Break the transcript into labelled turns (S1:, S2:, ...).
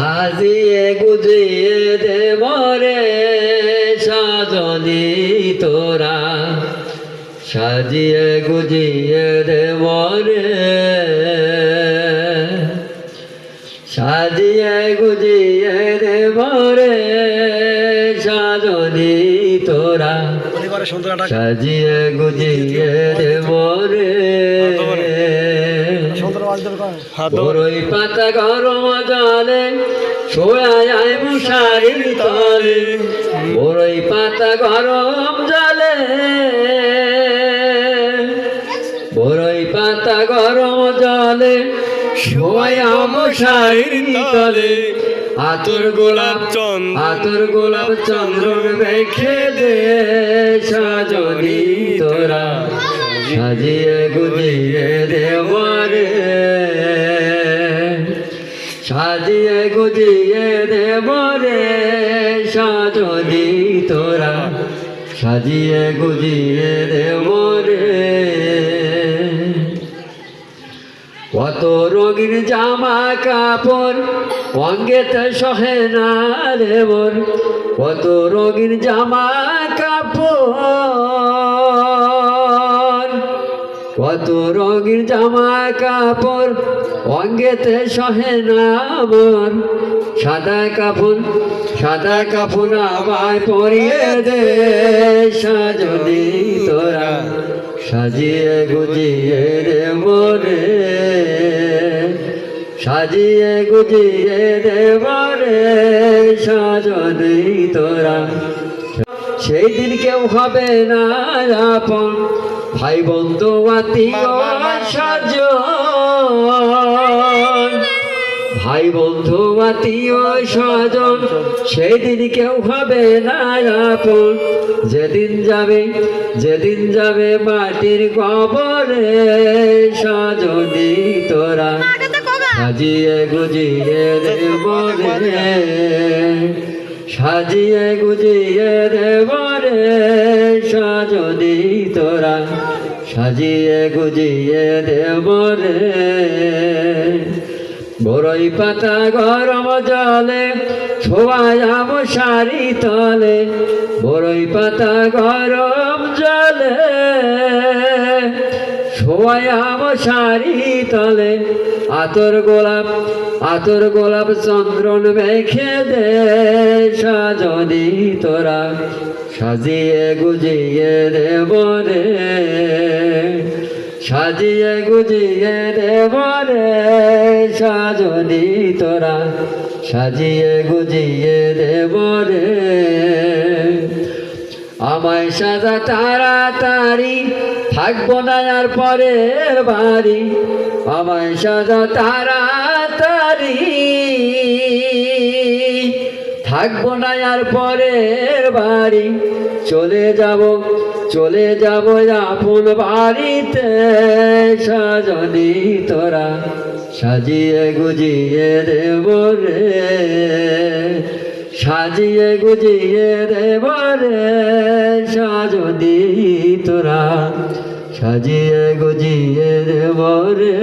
S1: সাজিয়ে গুজিয়ে দে মরে সাজনি তোরা। সাজিয়ে গুজিয়ে দে মরে সাজিয়ে গুজিয়ে দে মরে সাজনি তোরা। সাজিয়ে গুজিয়ে দে মরে বড়ই পাতা গরম জলে শোয়া যায় মশারির তলে। পাতা গরম জলে বড়ই পাতা গরম জলে শোয়া মশারির তলে। আতর গোলাপ
S2: চন্দ্র
S1: আতর গোলাপ চন্দ্র রেখে দে সাজনি তোরা। সাজিয়ে গুজিয়ে দেবরে সাজিয়ে গুজিয়ে দেবরে সাজনি তোরা। সাজিয়ে গুজিয়ে দেবরে কত রঙিন জামা কাপড়, অঙ্গেতে সহে না দেবর কত রঙিন জামা কাপড় কত রঙিন জামা কাপড় অঙ্গেতে সহে না আমার। সাদা কাপড় সাদা কাপড় আমায় পরিয়ে দে, সাজনি তোরা। সাজিয়ে গুজিয়ে রে মরে সাজিয়ে গুজিয়ে রে মরে সাজনি তোরা। সেই দিন কেউ হবে না আপন। ভাই বন্ধু আত্মীয় ভাই বন্ধু আত্মীয় স্বজন সেদিন কেউ হবে না যেদিন যাবে যেদিন যাবে মাটির কবরে সজনি তোরা সাজিয়ে গুজিয়ে দেব রে সাজিয়ে গুজিয়ে দেব রে সজনি তোরা। সাজিয়ে গুজিয়ে দেব রে বড়ই পাতা গরম জলে ছোয়ায়াম সারি তলে। বড়ই পাতা গরম জলে ছোয়ায়াম সারি তলে। আতর গোলাপ আতর গোলাপ চন্দ্রন মেখে দে সাজনি তোরা। সাজিয়ে গুজিয়ে দেব রে সাজিয়ে গুজিয়ে দেব রে সাজনি তোরা। সাজিয়ে গুজিয়ে দেব রে আমায় সাজা তাড়াতাড়ি, থাকব না আর পরের বাড়ি। আমায় সাজা তাড়াতাড়ি, থাকব না আর পরের বাড়ি। চলে যাব চলে যাব আপন বাড়িতে, সাজনি তোরা, সাজিয়ে গুজিয়ে দেব রে। সাজিয়ে গুজিয়ে রে বারে সাজো দি তোরা। সাজিয়ে গুজিয়ে রে রে